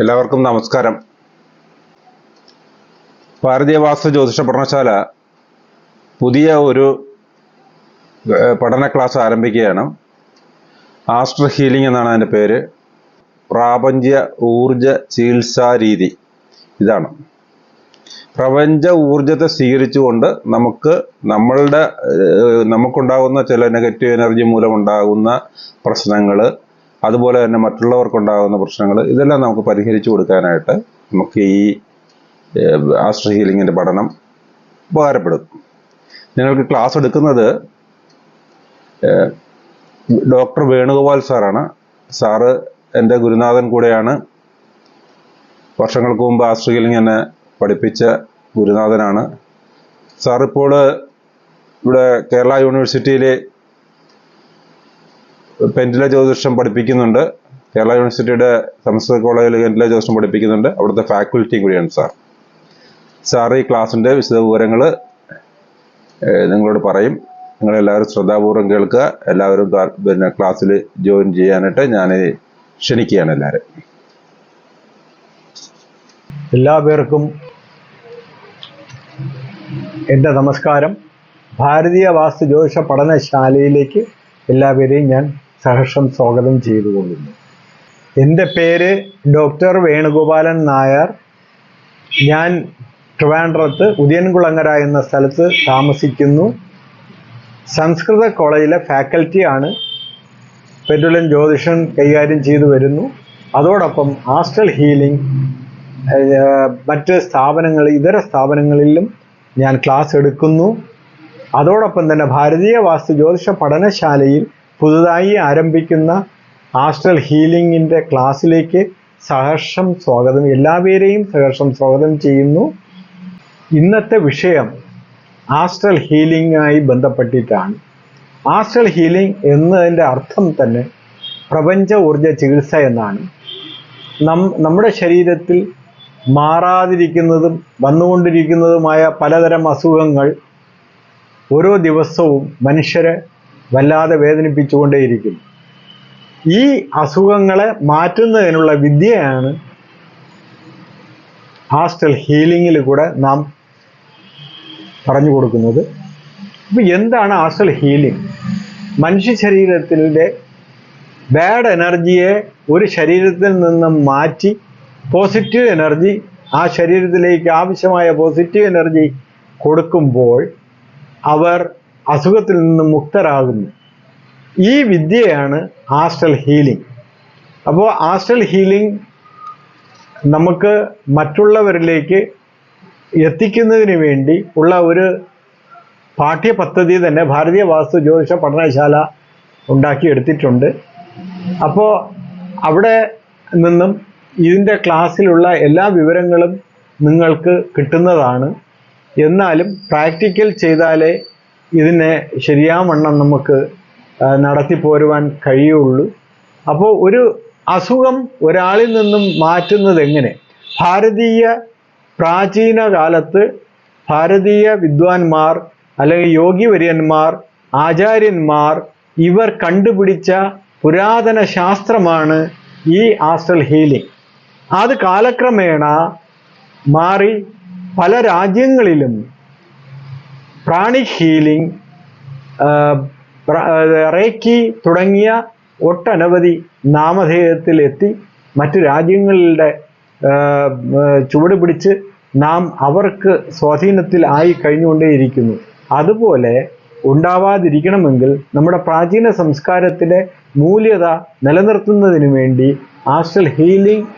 എല്ലാവർക്കും നമസ്കാരം. ഭാരതീയ വാസ്തു ജ്യോതിഷ പഠനശാല പുതിയ ഒരു പഠന ക്ലാസ് ആരംഭിക്കുകയാണ്. ആസ്ട്ര ഹീലിംഗ് എന്നാണ് അതിന്റെ പേര്. പ്രാപഞ്ച ഊർജ ചികിത്സാ രീതി ഇതാണ്. പ്രപഞ്ച ഊർജത്തെ സ്വീകരിച്ചുകൊണ്ട് നമുക്ക് നമ്മളുടെ നമുക്കുണ്ടാകുന്ന ചില നെഗറ്റീവ് എനർജി മൂലമുണ്ടാകുന്ന പ്രശ്നങ്ങൾ അതുപോലെ തന്നെ മറ്റുള്ളവർക്കുണ്ടാകുന്ന പ്രശ്നങ്ങൾ ഇതെല്ലാം നമുക്ക് പരിഹരിച്ചു കൊടുക്കാനായിട്ട് നമുക്ക് ഈ ആസ്റ്റർ ഹീലിങ്ങിന്റെ പഠനം ഉപകാരപ്പെടും. നിങ്ങൾക്ക് ക്ലാസ് എടുക്കുന്നത് ഡോക്ടർ വേണുഗോപാൽ സാറാണ്. സാറ് എന്റെ ഗുരുനാഥൻ കൂടെയാണ്. വർഷങ്ങൾക്ക് മുമ്പ് ആസ്റ്റർ ഹീലിംഗ് എന്നെ പഠിപ്പിച്ച ഗുരുനാഥനാണ്. സാറിപ്പോൾ ഇവിടെ കേരള യൂണിവേഴ്സിറ്റിയിലെ പെൻഡില ജ്യോതിഷം പഠിപ്പിക്കുന്നുണ്ട്. കേരള യൂണിവേഴ്സിറ്റിയുടെ സംസ്കൃത കോളേജിൽ പെൻഡില ജ്യോതിഷം പഠിപ്പിക്കുന്നുണ്ട്. അവിടുത്തെ ഫാക്കൽറ്റിയും കൂടിയാണ് സാർ സാർ ഈ ക്ലാസ്സിന്റെ വിശദ വിവരങ്ങൾ നിങ്ങളോട് പറയും. നിങ്ങളെല്ലാവരും ശ്രദ്ധാപൂർവം കേൾക്കുക. എല്ലാവരും പിന്നെ ക്ലാസ്സിൽ ജോയിൻ ചെയ്യാനായിട്ട് ഞാൻ ക്ഷണിക്കുകയാണ് എല്ലാവരും എല്ലാ പേർക്കും എന്റെ നമസ്കാരം. ഭാരതീയ വാസ്തു ജ്യോതിഷ പഠനശാലയിലേക്ക് എല്ലാവരെയും ഞാൻ സഹർഷം സ്വാഗതം ചെയ്തുകൊള്ളുന്നു. എന്റെ പേര് ഡോക്ടർ വേണുഗോപാലൻ നായർ. ഞാൻ ട്രിവാൻഡ്രത്ത് ഉദയൻകുളങ്ങര എന്ന സ്ഥലത്ത് താമസിക്കുന്നു. സംസ്കൃത കോളേജിലെ ഫാക്കൽറ്റിയാണ് പെരുലൻ ജ്യോതിഷൻ കൈകാര്യം ചെയ്തു വരുന്നു. അതോടൊപ്പം ആസ്ട്രൽ ഹീലിംഗ് മറ്റ് സ്ഥാപനങ്ങൾ ഇതര സ്ഥാപനങ്ങളിലും ഞാൻ ക്ലാസ് എടുക്കുന്നു. അതോടൊപ്പം തന്നെ ഭാരതീയ വാസ്തു ജ്യോതിഷ പഠനശാലയിൽ പുതുതായി ആരംഭിക്കുന്ന ആസ്ട്രൽ ഹീലിംഗിന്റെ ക്ലാസ്സിലേക്ക് സഹർഷം സ്വാഗതം. എല്ലാവരെയും സഹർഷം സ്വാഗതം ചെയ്യുന്നു. ഇന്നത്തെ വിഷയം ആസ്ട്രൽ ഹീലിംഗുമായി ബന്ധപ്പെട്ടിട്ടാണ്. ആസ്ട്രൽ ഹീലിംഗ് എന്നതിന്റെ അർത്ഥം തന്നെ പ്രപഞ്ച ഊർജ ചികിത്സ എന്നാണ്. നം നമ്മുടെ ശരീരത്തിൽ മാറാതിരിക്കുന്നതും വന്നുകൊണ്ടിരിക്കുന്നതുമായ പലതരം അസുഖങ്ങൾ ഓരോ ദിവസവും മനുഷ്യരെ വല്ലാതെ വേദനിപ്പിച്ചുകൊണ്ടേയിരിക്കുന്നു. ഈ അസുഖങ്ങളെ മാറ്റുന്നതിനുള്ള വിദ്യയാണ് ഹാസ്റ്റൽ ഹീലിംഗിൽ കൂടെ നാം പറഞ്ഞു കൊടുക്കുന്നത്. അപ്പം എന്താണ് ഹാസ്റ്റൽ ഹീലിംഗ്? മനുഷ്യ ശരീരത്തിന്റെ ബാഡ് എനർജിയെ ഒരു ശരീരത്തിൽ നിന്നും മാറ്റി പോസിറ്റീവ് എനർജി ആ ശരീരത്തിലേക്ക് ആവശ്യമായ പോസിറ്റീവ് എനർജി കൊടുക്കുമ്പോൾ അവർ അസുഖത്തിൽ നിന്ന് മുക്തരാകുന്നു. ഈ വിദ്യയാണ് ആസ്റ്റൽ ഹീലിംഗ് അപ്പോൾ ആസ്റ്റൽ ഹീലിംഗ് നമുക്ക് മറ്റുള്ളവരിലേക്ക് എത്തിക്കുന്നതിന് വേണ്ടി ഉള്ള ഒരു പാഠ്യപദ്ധതി തന്നെ ഭാരതീയ വാസ്തു ജ്യോതിഷ പഠനശാല ഉണ്ടാക്കിയെടുത്തിട്ടുണ്ട്. അപ്പോൾ അവിടെ നിന്നും ഇതിന്റെ ക്ലാസ്സിലുള്ള എല്ലാ വിവരങ്ങളും നിങ്ങൾക്ക് കിട്ടുന്നതാണ്. എന്നാലും പ്രാക്ടിക്കൽ ചെയ്താലേ ഇതിനെ ശരിയാവണ്ണം നമുക്ക് നടത്തി നടത്തിപ്പോരുവാൻ കഴിയുള്ളൂ. അപ്പോൾ ഒരു അസുഖം ഒരാളിൽ നിന്നും മാറ്റുന്നത് എങ്ങനെ? ഭാരതീയ പ്രാചീന കാലത്ത് ഭാരതീയ വിദ്വാൻമാർ അല്ലെങ്കിൽ യോഗിവര്യന്മാർ ആചാര്യന്മാർ ഇവർ കണ്ടുപിടിച്ച പുരാതന ശാസ്ത്രമാണ് ഈ ആസ്ട്രൽ ഹീലിംഗ് അത് കാലക്രമേണ മാറി പല രാജ്യങ്ങളിലും പ്രാണിക് ഹീലിംഗ് റേക്കി തുടങ്ങിയ ഒട്ടനവധി നാമധേയത്തിലെത്തി മറ്റു രാജ്യങ്ങളുടെ ചുവട് പിടിച്ച് നാം അവർക്ക് സ്വാധീനത്തിൽ ആയി കഴിഞ്ഞുകൊണ്ടേയിരിക്കുന്നു. അതുപോലെ ഉണ്ടാവാതിരിക്കണമെങ്കിൽ നമ്മുടെ പ്രാചീന സംസ്കാരത്തിലെ മൂല്യത നിലനിർത്തുന്നതിന് വേണ്ടി ആസ്ട്രൽ ഹീലിംഗ്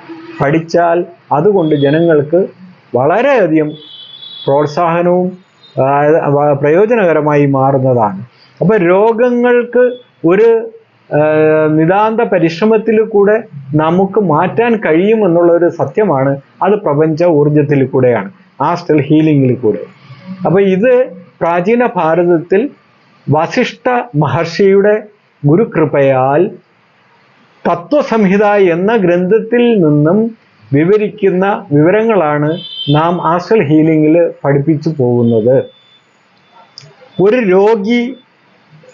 പഠിച്ചാൽ അതുകൊണ്ട് ജനങ്ങൾക്ക് വളരെയധികം പ്രോത്സാഹനവും പ്രയോജനകരമായി മാറുന്നതാണ്. അപ്പോൾ രോഗങ്ങൾക്ക് ഒരു നിതാന്ത പരിശ്രമത്തിൽ കൂടെ നമുക്ക് മാറ്റാൻ കഴിയുമെന്നുള്ള ഒരു സത്യമാണ്. അത് പ്രപഞ്ച ഊർജത്തിൽ കൂടെയാണ്. ആസ്റ്റൽ ഹീലിംഗിൽ കൂടെ. അപ്പോൾ ഇത് പ്രാചീന ഭാരതത്തിൽ വസിഷ്ഠ മഹർഷിയുടെ ഗുരുകൃപയാൽ തത്വസംഹിത എന്ന ഗ്രന്ഥത്തിൽ നിന്നും വിവരിക്കുന്ന വിവരങ്ങളാണ് നാം ആസ്റ്റൽ ഹീലിംഗിൽ പഠിപ്പിച്ചു പോകുന്നത്. ഒരു രോഗി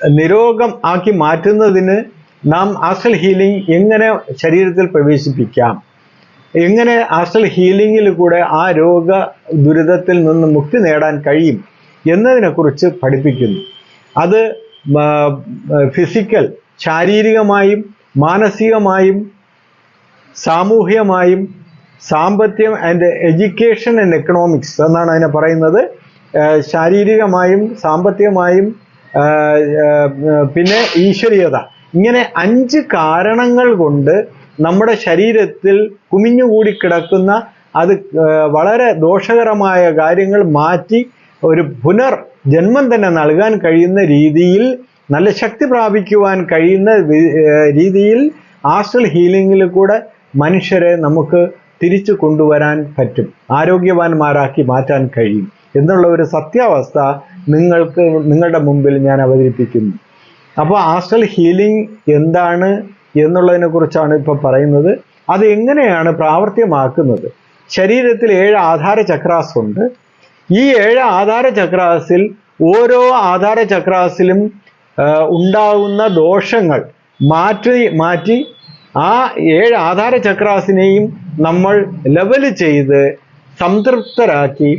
നിരോഗം ആക്കി മാറ്റുന്നതിന് നാം ആസൽ ഹീലിംഗ് എങ്ങനെ ശരീരത്തിൽ പ്രവേശിപ്പിക്കാം? എങ്ങനെ ആസൽ ഹീലിംഗിൽ കൂടെ ആ രോഗ ദുരിതത്തിൽ നിന്ന് മുക്തി നേടാൻ കഴിയും എന്നതിനെക്കുറിച്ച് പഠിപ്പിക്കുന്നു. അത് ഫിസിക്കൽ ശാരീരികമായും മാനസികമായും സാമൂഹികമായും സാമ്പത്തികം ആൻഡ് എഡ്യൂക്കേഷൻ ആൻഡ് എക്കണോമിക്സ് എന്നാണ് അതിനെ പറയുന്നത്. ശാരീരികമായും സാമ്പത്തികമായും പിന്നെ ഈശ്വരീയത. ഇങ്ങനെ അഞ്ച് കാരണങ്ങൾ കൊണ്ട് നമ്മുടെ ശരീരത്തിൽ കുമിഞ്ഞുകൂടി കിടക്കുന്ന അത് വളരെ ദോഷകരമായ കാര്യങ്ങൾ മാറ്റി ഒരു പുനർ ജന്മം തന്നെ നൽകാൻ കഴിയുന്ന രീതിയിൽ നല്ല ശക്തി പ്രാപിക്കുവാൻ കഴിയുന്ന രീതിയിൽ ആസ്ട്രൽ ഹീലിംഗിൽ കൂടെ മനുഷ്യരെ നമുക്ക് തിരിച്ചു കൊണ്ടുവരാൻ പറ്റും. ആരോഗ്യവാന്മാരാക്കി മാറ്റാൻ കഴിയും. എന്നുള്ള ഒരു സത്യാവസ്ഥ നിങ്ങൾക്ക് നിങ്ങളുടെ മുമ്പിൽ ഞാൻ അവതരിപ്പിക്കുന്നു. അപ്പോൾ ആസ്ട്രൽ ഹീലിംഗ് എന്താണ് എന്നുള്ളതിനെ കുറിച്ചാണ് ഇപ്പോൾ പറയുന്നത്. അത് എങ്ങനെയാണ് പ്രാവർത്തികമാക്കുന്നത്? ശരീരത്തിൽ ഏഴ് ആധാര ചക്രാസ് ഉണ്ട് ഈ ഏഴ് ആധാര ചക്രാസിൽ ഓരോ ആധാര ചക്രാസിലും ഉണ്ടാകുന്ന ദോഷങ്ങൾ മാറ്റി മാറ്റി ആ ഏഴ് ആധാര ചക്രാസിനെയും നമ്മൾ ലെവൽ ചെയ്ത് സംതൃപ്തരാക്കി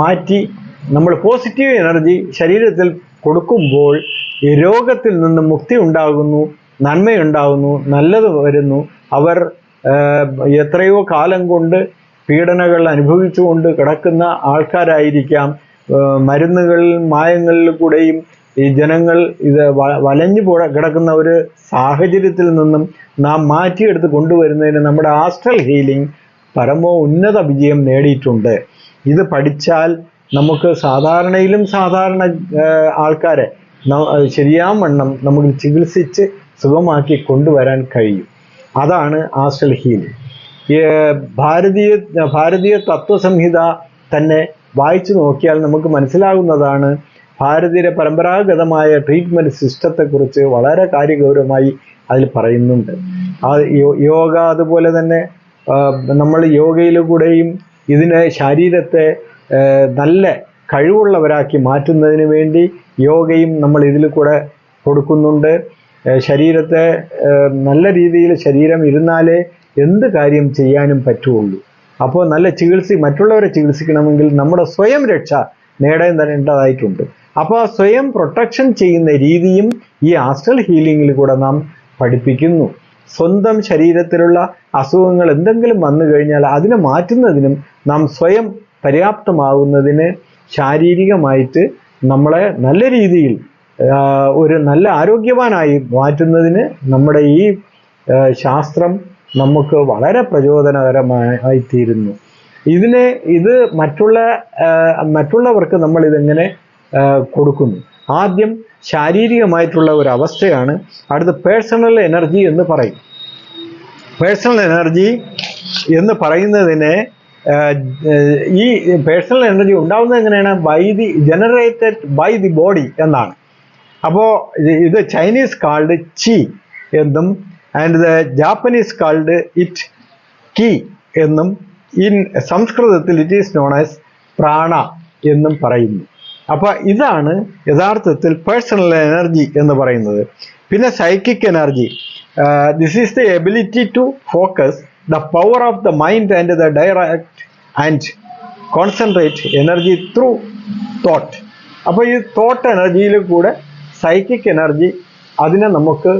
മാറ്റി നമ്മൾ പോസിറ്റീവ് എനർജി ശരീരത്തിൽ കൊടുക്കുമ്പോൾ രോഗത്തിൽ നിന്ന് മുക്തി ഉണ്ടാകുന്നു നന്മയുണ്ടാകുന്നു നല്ലത് വരുന്നു. അവർ എത്രയോ കാലം കൊണ്ട് പീഡനകൾ അനുഭവിച്ചുകൊണ്ട് കിടക്കുന്ന ആൾക്കാരായിരിക്കാം. മരുന്നുകളിൽ മായങ്ങളിൽ കൂടെയും ഈ ജനങ്ങൾ ഇത് വലഞ്ഞു പോ കിടക്കുന്ന ഒരു സാഹചര്യത്തിൽ നിന്നും നാം മാറ്റിയെടുത്ത് കൊണ്ടുവരുന്നതിന് നമ്മുടെ ആസ്ട്രൽ ഹീലിംഗ് പരമോ ഉന്നത വിജയം നേടിയിട്ടുണ്ട്. ഇത് പഠിച്ചാൽ നമുക്ക് സാധാരണയിലും സാധാരണ ആൾക്കാരെ ശരിയാം ശരിയാവണ്ണം നമുക്ക് ചികിത്സിച്ച് സുഖമാക്കി കൊണ്ടുവരാൻ കഴിയും. അതാണ് ആസ്ട്രൽ ഹീലിംഗ് ഭാരതീയ ഭാരതീയ തത്വസംഹിത തന്നെ വായിച്ചു നോക്കിയാൽ നമുക്ക് മനസ്സിലാകുന്നതാണ് ഭാരതീയ പരമ്പരാഗതമായ ട്രീറ്റ്മെന്റ് സിസ്റ്റത്തെക്കുറിച്ച് വളരെ കാര്യഗൗരവമായി അതിൽ പറയുന്നുണ്ട്. ആ യോഗ അതുപോലെ തന്നെ നമ്മൾ യോഗയിലൂടെയും ഇതിനെ ശരീരത്തെ നല്ല കഴിവുള്ളവരാക്കി മാറ്റുന്നതിന് വേണ്ടി യോഗയും നമ്മൾ ഇതിൽ കൂടെ കൊടുക്കുന്നുണ്ട്. ശരീരത്തെ നല്ല രീതിയിൽ ശരീരം ഇരുന്നാലേ എന്ത് കാര്യം ചെയ്യാനും പറ്റുള്ളൂ. അപ്പോൾ നല്ല ചികിത്സ മറ്റുള്ളവരെ ചികിത്സിക്കണമെങ്കിൽ നമ്മുടെ സ്വയം രക്ഷ നേടേണ്ടതായിട്ടുണ്ട്. അപ്പോൾ സ്വയം പ്രൊട്ടക്ഷൻ ചെയ്യുന്ന രീതിയും ഈ ആസ്ട്രൽ ഹീലിംഗിൽ കൂടെ നാം പഠിപ്പിക്കുന്നു. സ്വന്തം ശരീരത്തിലുള്ള അസുഖങ്ങൾ എന്തെങ്കിലും വന്നു കഴിഞ്ഞാൽ അതിനെ മാറ്റുന്നതിനും നാം സ്വയം പര്യാപ്തമാകുന്നതിന് ശാരീരികമായിട്ട് നമ്മളെ നല്ല രീതിയിൽ ഒരു നല്ല ആരോഗ്യവാനായി മാറ്റുന്നതിന് നമ്മുടെ ഈ ശാസ്ത്രം നമുക്ക് വളരെ പ്രചോദനകരമായി തീരുന്നു. ഇതിനെ ഇത് മറ്റുള്ള മറ്റുള്ളവർക്ക് നമ്മൾ ഇതെങ്ങനെ കൊടുക്കുന്നു. ആദ്യം ശാരീരികമായിട്ടുള്ള ഒരു അവസ്ഥയാണ്. അടുത്ത് പേഴ്സണൽ എനർജി എന്ന് പറയും. പേഴ്സണൽ എനർജി എന്ന് പറയുന്നതിനെ ഈ പേഴ്സണൽ എനർജി ഉണ്ടാവുന്നത് എങ്ങനെയാണ്? By the generated by the body എന്നാണ്. അപ്പോൾ ഇത് ചൈനീസ് കാൾഡ് ചി എന്നും and the Japanese called it ki എന്നും ഇൻ സംസ്കൃതത്തിൽ ഇറ്റ് ഈസ് നോൺ ആസ് പ്രാണ എന്നും പറയുന്നു. അപ്പോൾ ഇതാണ് യഥാർത്ഥത്തിൽ പേഴ്സണൽ എനർജി എന്ന് പറയുന്നത്. പിന്നെ psychic energy this is the ability to focus the power of the mind and the direct and concentrate energy through thought അപ്പോൾ ഈ തോട്ട് എനർജിയിൽ കൂടെ സൈക്കിക് എനർജി അതിനെ നമുക്ക്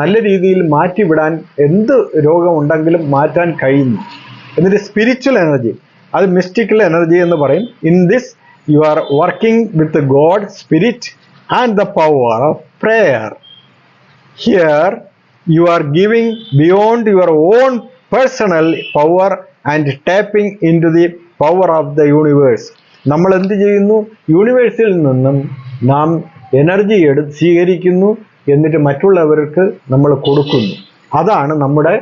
നല്ല രീതിയിൽ മാറ്റിവിടാൻ എന്ത് രോഗമുണ്ടെങ്കിലും മാറ്റാൻ കഴിയുന്നു. എന്നിട്ട് സ്പിരിച്വൽ എനർജി അത് മിസ്റ്റിക്കൽ എനർജി എന്ന് പറയും. In this you are working with God spirit and the power of prayer here you are giving beyond your own personal power and tapping into the power of the universe നമ്മൾ എന്ത് ചെയ്യുന്നു? യൂണിവേഴ്സിൽ നിന്നും നാം energy എടു സ്വീകരിക്കുന്നു എന്നിട്ട് മറ്റുള്ളവർക്ക് നമ്മൾ കൊടുക്കുന്നു. അതാണ് നമ്മുടെ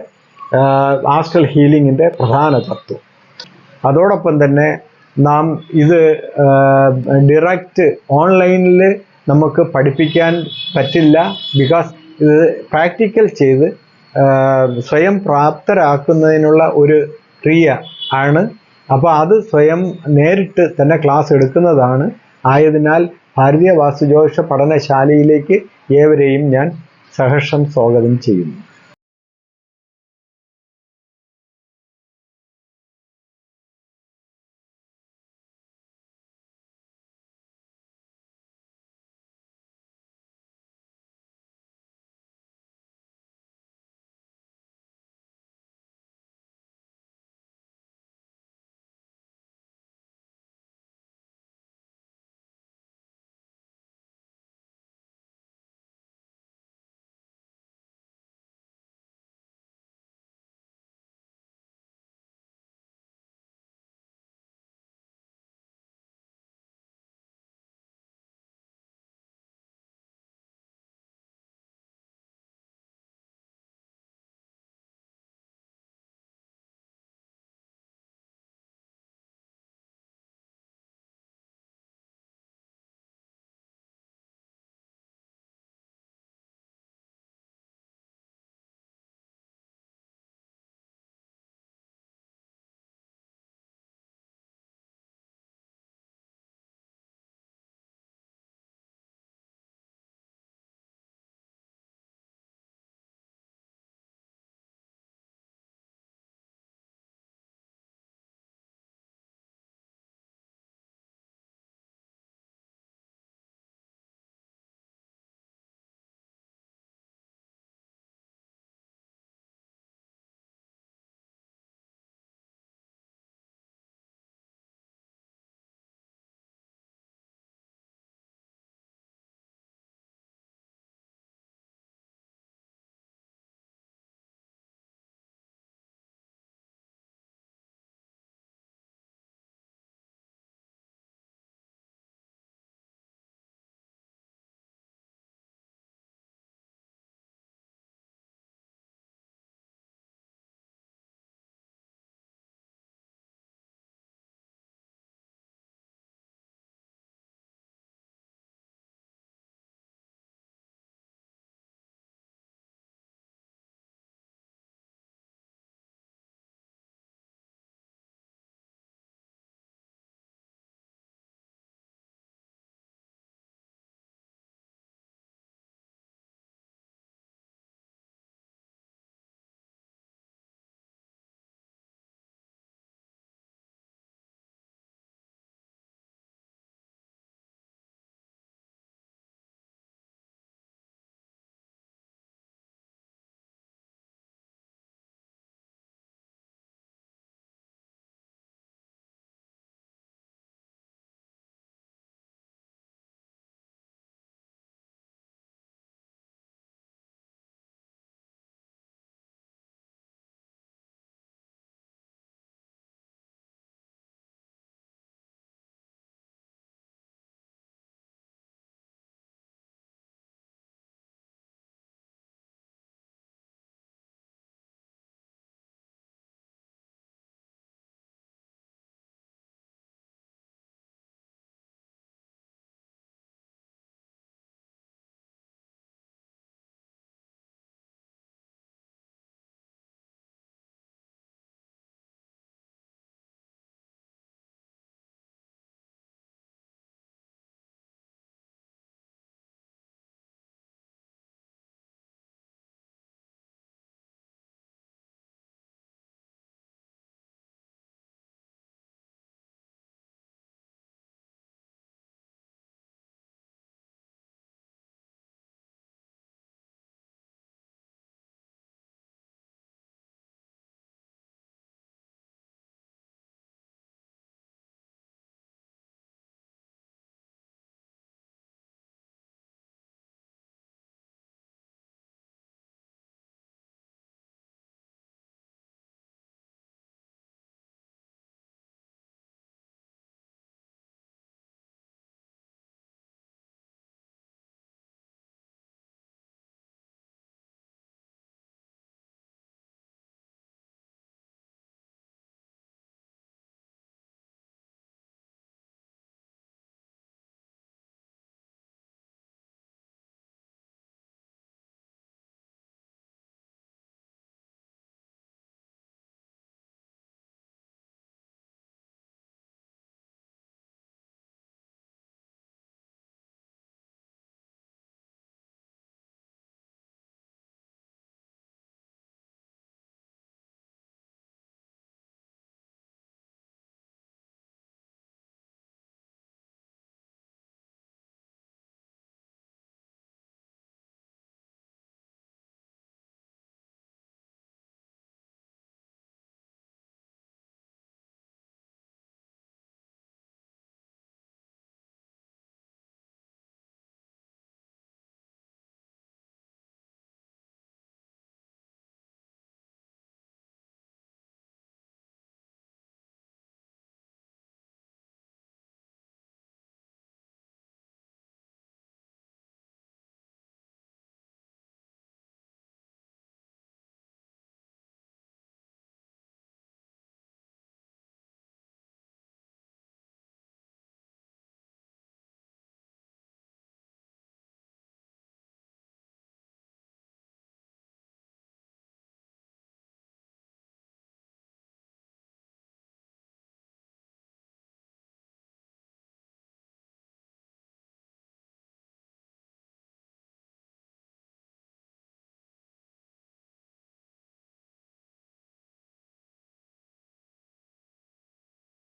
ആസ്ട്രൽ ഹീലിങ്ങിന്റെ പ്രധാന തത്വം. അതോടൊപ്പം തന്നെ നാം ഇത് ഡിറക്റ്റ് ഓൺലൈനിൽ നമുക്ക് പഠിപ്പിക്കാൻ പറ്റില്ല. ബിക്കോസ് ഇത് പ്രാക്ടിക്കൽ ചെയ്ത് സ്വയം പ്രാപ്തരാക്കുന്നതിനുള്ള ഒരു ക്രിയ ആണ്. അപ്പോൾ അത് സ്വയം നേരിട്ട് തന്നെ ക്ലാസ് എടുക്കുന്നതാണ്. ആയതിനാൽ ഭാരതീയ വാസ്തുജോഷ പഠനശാലയിലേക്ക് ഏവരെയും ഞാൻ സഹർഷം സ്വാഗതം ചെയ്യുന്നു.